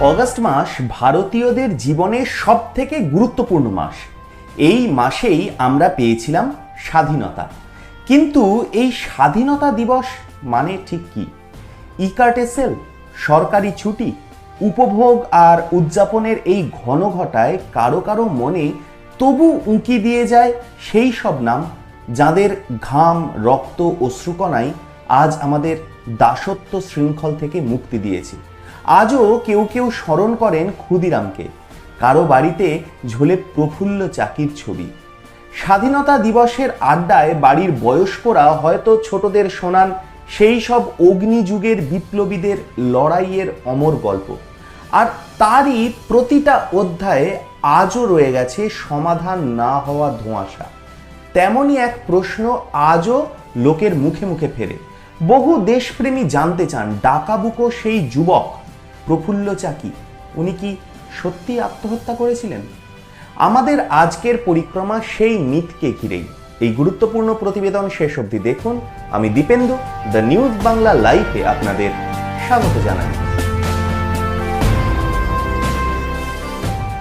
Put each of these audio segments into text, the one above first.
August মাস ভারতীয়দের জীবনের সব থেকে গুরুত্বপূর্ণ মাস। এই মাসেই আমরা পেয়েছিলাম স্বাধীনতা। কিন্তু এই স্বাধীনতা দিবস মানে ঠিক কি? ইকার্টেসেল সরকারি ছুটি, উপভোগ আর উদযাপনের এই ঘন ঘটায় কারও কারও মনে তবু উঁকি দিয়ে যায় সেই সব নাম, যাদের ঘাম, রক্ত অশ্রুকণাই আজ আমাদের দাসত্ব শৃঙ্খল থেকে মুক্তি দিয়েছি। আজও কেউ কেউ স্মরণ করেন ক্ষুদিরামকে। কারও বাড়িতে ঝোলে প্রফুল্ল চাকির ছবি। স্বাধীনতা দিবসের আড্ডায় বাড়ির বয়স্করা হয়তো ছোটদের শোনান সেই সব অগ্নিযুগের বিপ্লবীদের লড়াইয়ের অমর গল্প। আর তারই প্রতিটা অধ্যায়ে আজও রয়ে গেছে সমাধান না হওয়া ধোঁয়াশা। তেমনই এক প্রশ্ন আজও লোকের মুখে মুখে ফেরে। বহু দেশপ্রেমী জানতে চান ডাকাবুকো সেই যুবক প্রফুল্ল চাকি উনি কি সত্যি আত্মহত্যা করেছিলেন? আমাদের আজকের পরিক্রমা সেই মিথকে ঘিরেই। এই গুরুত্বপূর্ণ প্রতিবেদন শেষ অবধি দেখুন। আমি দীপেন্দু, দ্য নিউজ বাংলা লাইভে আপনাদের স্বাগত জানাই।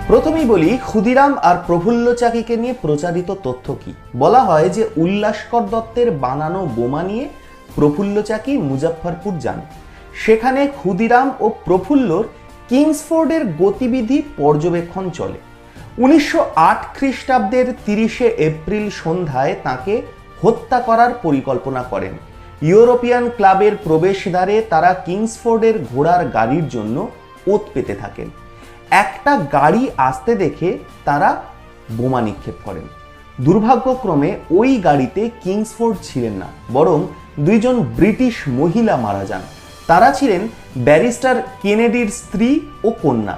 প্রথমেই বলি, ক্ষুদিরাম আর প্রফুল্ল চাকিকে নিয়ে প্রচারিত তথ্য কি? বলা হয় যে উল্লাসকর দত্তের বানানো বোমা নিয়ে প্রফুল্ল চাকি, মুজাফফরপুর যান। সেখানে ক্ষুদিরাম ও প্রফুল্লর কিংসফোর্ডের গতিবিধি পর্যবেক্ষণ চলে। উনিশশো আট খ্রিস্টাব্দের তিরিশে এপ্রিল সন্ধ্যায় তাকে হত্যা করার পরিকল্পনা করেন। ইউরোপিয়ান ক্লাবের প্রবেশদ্বারে তারা কিংসফোর্ডের ঘোড়ার গাড়ির জন্য ওত পেতে থাকেন। একটা গাড়ি আসতে দেখে তারা বোমা নিক্ষেপ করেন। দুর্ভাগ্যক্রমে ওই গাড়িতে কিংসফোর্ড ছিলেন না, বরং দুইজন ব্রিটিশ মহিলা মারা যান। তারা ছিলেন ব্যারিস্টার কেনেডির স্ত্রী ও কন্যা।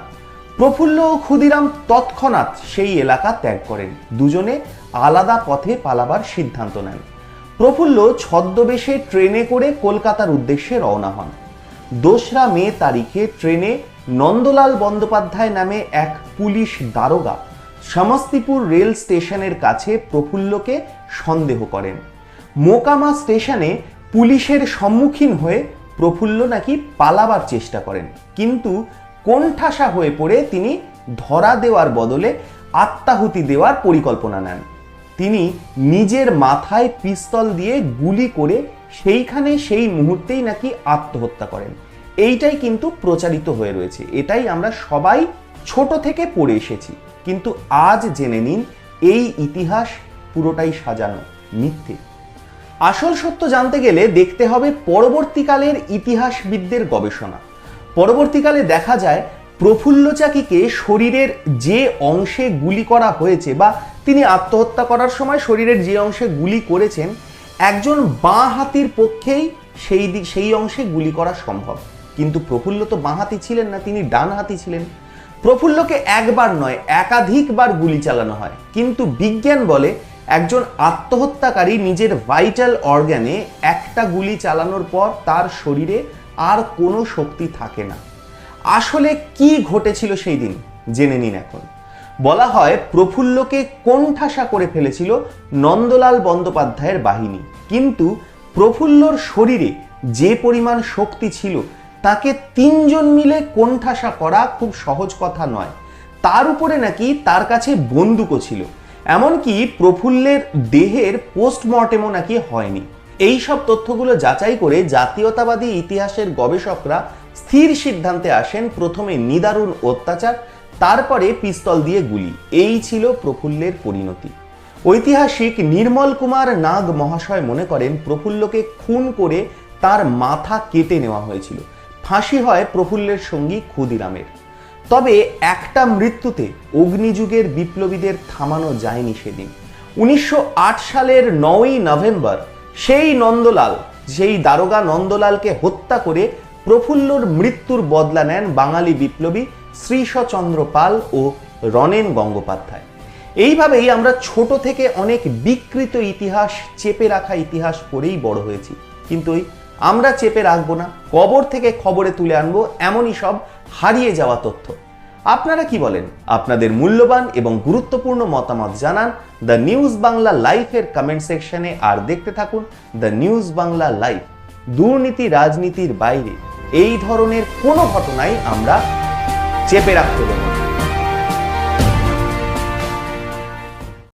প্রফুল্ল ও ক্ষুদিরাম তৎক্ষণাৎ সেই এলাকা ত্যাগ করেন। দুজনে আলাদা পথে পালাবার সিদ্ধান্ত নেন। প্রফুল্ল ছদ্মবেশে ট্রেনে করে কলকাতার উদ্দেশ্যে রওনা হন। দোসরা মে তারিখে ট্রেনে নন্দলাল বন্দ্যোপাধ্যায় নামে এক পুলিশ দারোগা সমস্তিপুর রেল স্টেশনের কাছে প্রফুল্লকে সন্দেহ করেন। মোকামা স্টেশনে পুলিশের সম্মুখীন হয়ে প্রফুল্ল নাকি পালাবার চেষ্টা করেন। কিন্তু কোণঠাসা হয়ে পড়ে তিনি ধরা দেওয়ার বদলে আত্মাহুতি দেওয়ার পরিকল্পনা নেন। তিনি নিজের মাথায় পিস্তল দিয়ে গুলি করে সেইখানে সেই মুহূর্তেই নাকি আত্মহত্যা করেন। এইটাই কিন্তু প্রচারিত হয়ে রয়েছে। এটাই আমরা সবাই ছোট থেকে পড়ে এসেছি। কিন্তু আজ জেনে নিন, এই ইতিহাস পুরোটাই সাজানো মিথ্যে। আসল সত্য জানতে গেলে দেখতে হবে পরবর্তীকালের ইতিহাসবিদদের গবেষণা। পরবর্তীকালে দেখা যায় প্রফুল্ল চাকিকে শরীরের যে অংশে গুলি করা হয়েছে বা তিনি আত্মহত্যা করার সময় শরীরের যে অংশে গুলি করেছেন, একজন বাঁ হাতির পক্ষেই সেই দিক সেই অংশে গুলি করা সম্ভব। কিন্তু প্রফুল্ল তো বাঁ হাতি ছিলেন না, তিনি ডান হাতি ছিলেন। প্রফুল্লকে একবার নয়, একাধিকবার গুলি চালানো হয়। কিন্তু বিজ্ঞান বলে একজন আত্মহত্যাকারী নিজের ভাইটাল অর্গ্যানে একটা গুলি চালানোর পর তার শরীরে আর কোনো শক্তি থাকে না। আসলে কি ঘটেছিল সেই দিন? জেনে নিন এখন। বলা হয় প্রফুল্লকে কোণঠাসা করে ফেলেছিল নন্দলাল বন্দ্যোপাধ্যায়ের বাহিনী। কিন্তু প্রফুল্লর শরীরে যে পরিমাণ শক্তি ছিল, তাকে তিনজন মিলে কোণঠাসা করা খুব সহজ কথা নয়। তার উপরে নাকি তার কাছে বন্দুকও ছিল। এমনকি প্রফুল্লের দেহের পোস্টমর্টেমও নাকি হয়নি। এই সব তথ্যগুলো যাচাই করে জাতীয়তাবাদী ইতিহাসের গবেষকরা স্থির সিদ্ধান্তে আসেন প্রথমে নিদারুণ অত্যাচার, তারপরে পিস্তল দিয়ে গুলি। এই ছিল প্রফুল্লের পরিণতি। ঐতিহাসিক নির্মল কুমার নাগ মহাশয় মনে করেন প্রফুল্লকে খুন করে তার মাথা কেটে নেওয়া হয়েছিল। ফাঁসি হয় প্রফুল্লের সঙ্গী ক্ষুদিরামের। তবে একটা মৃত্যুতে অগ্নিযুগের বিপ্লবীদের থামানো যায়নি সেদিন। উনিশশো আট সালের নয়ই নভেম্বর, সেই নন্দলাল, সেই দারোগা নন্দলালকে হত্যা করে প্রফুল্লর মৃত্যুর বদলা নেন বাঙালি বিপ্লবী শ্রীশচন্দ্র পাল ও রনেন গঙ্গোপাধ্যায়। এইভাবেই আমরা ছোট থেকে অনেক বিকৃত ইতিহাস, চেপে রাখা ইতিহাস পড়েই বড় হয়েছি। কিন্তু আমরা চেপে রাখব না, কবর থেকে খবরে তুলে আনব, এমনই সব হারিয়ে যাওয়া তথ্য। আপনারা কি বলেন? আপনাদের মূল্যবান এবং গুরুত্বপূর্ণ মতামত জানান দ্য নিউজ বাংলা লাইফের কমেন্ট সেকশনে আর দেখতে থাকুন দ্য নিউজ বাংলা লাইফ, দুর্নীতি রাজনীতির বাইরে। এই ধরনের কোনো ঘটনাই আমরা চেপে রাখতে দেবো